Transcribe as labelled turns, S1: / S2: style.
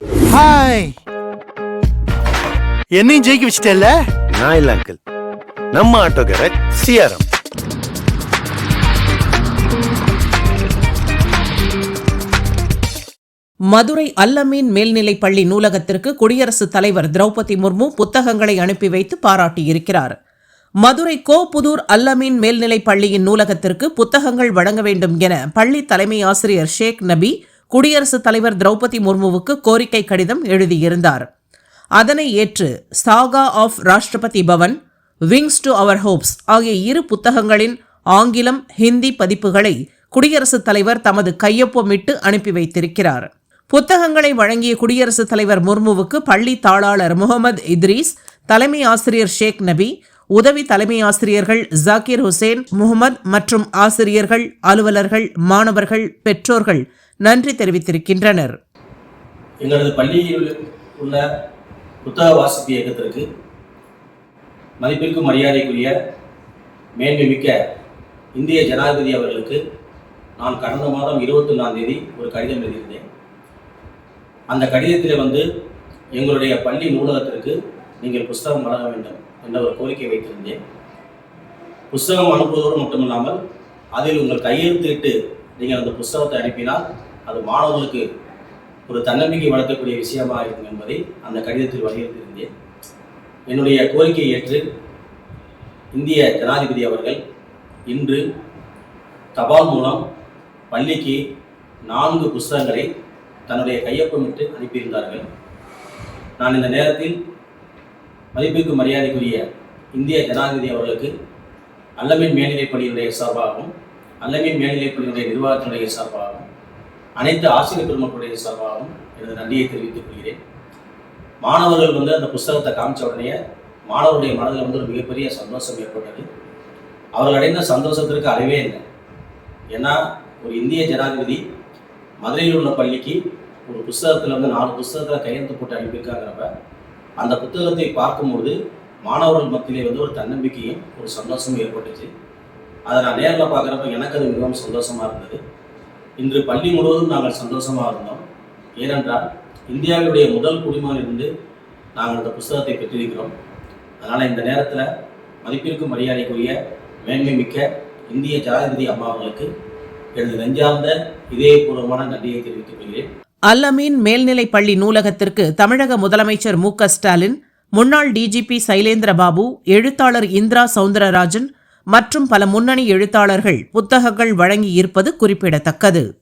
S1: Hi என்னையும் ஜெயிக்க வச்சிட்டல
S2: நான் இல்ல அங்கிள் நம்ம ஆட்டோக்காரர் சிஆர்எம்
S3: மதுரை அல்லமீன் மேல்நிலைப் பள்ளி நூலகத்திற்கு குடியரசுத் தலைவர் திரௌபதி முர்மு புத்தகங்களை அனுப்பி வைத்து பாராட்டியிருக்கிறார். மதுரை கோபுதூர் அல்லமீன் மேல்நிலைப் பள்ளியின் நூலகத்திற்கு புத்தகங்கள் வழங்க வேண்டும் என பள்ளி தலைமை ஆசிரியர் ஷேக் நபி குடியரசுத் தலைவர் திரௌபதி முர்முவுக்கு கோரிக்கை கடிதம் எழுதியிருந்தார். அதனை ஏற்று saga of Rashtrapati Bhavan wings to our hopes ஆகிய இரு புத்தகங்களின் ஆங்கிலம் ஹிந்தி பதிப்புகளை குடியரசுத் தலைவர் தமது கையொப்பமிட்டு அனுப்பி வைத்திருக்கிறார். புத்தகங்களை வழங்கிய குடியரசுத் தலைவர் முர்முவுக்கு பள்ளி தாளாளர் முகமது இத்ரீஸ் தலைமை ஆசிரியர் ஷேக் நபி உதவி தலைமை ஆசிரியர்கள் ஜாகிர் ஹுசேன் முகமது மற்றும் ஆசிரியர்கள் அலுவலர்கள் மாணவர்கள் பெற்றோர்கள் நன்றி தெரிவித்திருக்கின்றனர்.
S4: எங்களது பள்ளியில் உள்ள புத்தக வாசிப்பு இயக்கத்திற்கு மதிப்பிற்கும் மரியாதைக்குரிய மேன்மைமிக்க இந்திய ஜனாதிபதி அவர்களுக்கு நான் கடந்த மாதம் இருபத்தொன்னாம் தேதி ஒரு கடிதம் எழுதியிருந்தேன். அந்த கடிதத்தில் வந்து எங்களுடைய பள்ளி நூலகத்திற்கு நீங்கள் புஸ்தகம் வழங்க வேண்டும் என்ற ஒரு கோரிக்கை வைத்திருந்தேன். புஸ்தகம் அனுப்புவதோடு மட்டுமில்லாமல் அதில் உங்கள் கையெழுத்திட்டு நீங்கள் அந்த புஸ்தகத்தை அனுப்பினால் அது மாணவர்களுக்கு ஒரு தன்னம்பிக்கை வளர்க்கக்கூடிய விஷயமா இருக்கும் என்பதை அந்த கடிதத்தில் வலியுறுத்தியிருந்தேன். என்னுடைய கோரிக்கையை ஏற்று இந்திய ஜனாதிபதி அவர்கள் இன்று தபால் மூலம் பள்ளிக்கு நான்கு புஸ்தகங்களை தன்னுடைய கையொப்பமிட்டு அனுப்பியிருந்தார்கள். நான் இந்த நேரத்தில் மதிப்பிற்கு மரியாதைக்குரிய இந்திய ஜனாதிபதி அவர்களுக்கு அல்லமின் மேல்நிலைப் பள்ளியினுடைய சார்பாகவும் அல்லமின் மேல்நிலைப் பள்ளியினுடைய நிர்வாகத்தினுடைய சார்பாகவும் அனைத்து ஆசிரியர் பெருமக்களுடைய சார்பாகவும் எனது நன்றியை தெரிவித்துக் கொள்கிறேன். மாணவர்கள் வந்து அந்த புஸ்தகத்தை காமிச்ச உடனே மாணவருடைய மனதில் வந்து ஒரு மிகப்பெரிய சந்தோஷம் ஏற்பட்டது. அவர்கள் அடைந்த சந்தோஷத்திற்கு அளவே இல்லை. ஏன்னா ஒரு இந்திய ஜனாதிபதி மதுரையில் உள்ள பள்ளிக்கு ஒரு புஸ்தகத்தில் வந்து நாலு புஸ்தகத்தில் கையெழுத்து போட்டு அனுப்பியிருக்காங்கிறப்ப அந்த புத்தகத்தை பார்க்கும்பொழுது மாணவர்கள் மத்தியிலே வந்து ஒரு தன்னம்பிக்கையும் ஒரு சந்தோஷமும் ஏற்பட்டுச்சு. அதை நான் நேரில் பார்க்குறப்ப எனக்கு அது மிகவும் சந்தோஷமாக இருந்தது. இன்று பள்ளி முழுவதும் நாங்கள் சந்தோஷமாக இருந்தோம். ஏனென்றால் இந்தியாவுடைய முதல் குடிமகனிலிருந்து நாங்கள் அந்த புஸ்தகத்தை பெற்றிருக்கிறோம். அதனால் இந்த நேரத்தில் மதிப்பிற்கும் மரியாதைக்குரிய மேன்மை மிக்க இந்திய ஜனாதிபதி அம்மா அவர்களுக்கு எனது நெஞ்சார்ந்த இதயபூர்வமான நன்றியை தெரிவித்துக் கொள்கிறேன்.
S3: அல்லமீன் மேல்நிலைப் பள்ளி நூலகத்திற்கு தமிழக முதலமைச்சர் மு க ஸ்டாலின் முன்னாள் டிஜிபி சைலேந்திர பாபு எழுத்தாளர் இந்திரா சவுந்தரராஜன் மற்றும் பல முன்னணி எழுத்தாளர்கள் புத்தகங்கள் வழங்கியிருப்பது குறிப்பிடத்தக்கது.